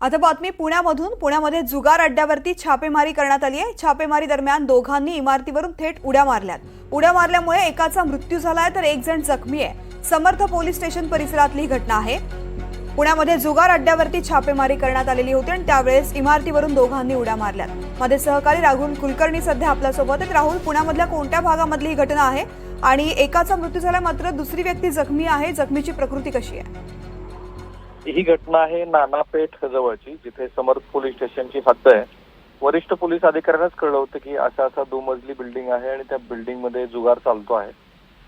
आता बातमी पुण्यामधून. पुण्यामध्ये जुगार अड्ड्यावरती छापेमारी करण्यात आली आहे. छापेमारी दरम्यान दोघांनी इमारतीवरून थेट उड्या मारल्यात. उड्या मारल्यामुळे एकाचा मृत्यू झालाय तर एक जण जखमी आहे. समर्थ पोलीस स्टेशन परिसरातली ही घटना आहे. पुण्यामध्ये जुगार अड्ड्यावरती छापेमारी करण्यात आलेली होती आणि त्यावेळेस इमारतीवरून दोघांनी उड्या मारल्यात. माझे सहकारी राहुल कुलकर्णी सध्या आपल्यासोबत आहेत. राहुल पुण्यामधल्या कोणत्या भागामधली ही घटना आहे? आणि एकाचा मृत्यू झाला मात्र दुसरी व्यक्ती जखमी आहे. जखमीची प्रकृती कशी आहे? ही घटना आहे नानापेठ जवळची जिथे समर्थ पोलीस स्टेशनची हद्द आहे. वरिष्ठ पोलीस अधिकाऱ्यांनाच कळलं होतं की असा असा दुमजली बिल्डिंग आहे आणि त्या बिल्डिंगमध्ये जुगार चालतो आहे.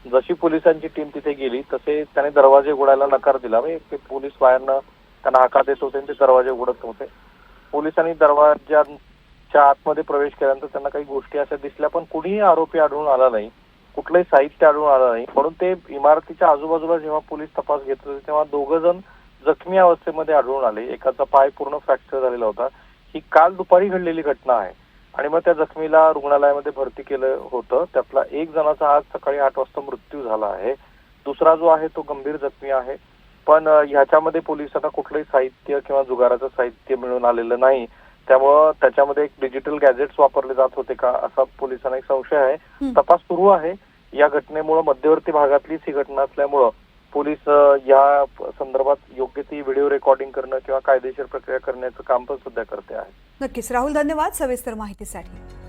जशी पोलिसांची टीम तिथे गेली तसे त्याने दरवाजे उघडायला नकार दिला. म्हणजे ते पोलीस बाहेरनं त्यांना हाका देत होते आणि ते दरवाजे उघडत नव्हते. पोलिसांनी दरवाज्यांच्या आतमध्ये प्रवेश केल्यानंतर त्यांना काही गोष्टी अशा दिसल्या पण कुणीही आरोपी आढळून आला नाही. कुठलंही साहित्य आढळून आलं नाही. म्हणून ते इमारतीच्या आजूबाजूला जेव्हा पोलीस तपास घेत होते तेव्हा दोघं जण जखमी अवस्थेमध्ये आढळून आले. एकाचा पाय पूर्ण फ्रॅक्चर झालेला होता. ही काल दुपारी घडलेली घटना आहे. आणि मग त्या जखमीला रुग्णालयामध्ये भरती केलं होतं. त्यातला एक जणाचा आज सकाळी आठ वाजता मृत्यू झाला आहे. दुसरा जो आहे तो गंभीर जखमी आहे. पण ह्याच्यामध्ये पोलिसांना कुठलंही साहित्य किंवा जुगाराचं साहित्य मिळून आलेलं नाही. त्यामुळं त्याच्यामध्ये एक डिजिटल गॅजेट्स वापरले जात होते का असा पोलिसांना एक संशय आहे. तपास सुरू आहे. या घटनेमुळे मध्यवर्ती भागातलीच ही घटना असल्यामुळं पोलीस या संदर्भात योग्य ती व्हिडिओ रेकॉर्डिंग करणं किंवा कायदेशीर प्रक्रिया करण्याचं काम पण सध्या करते आहे. नक्कीच. राहुल धन्यवाद सविस्तर माहितीसाठी.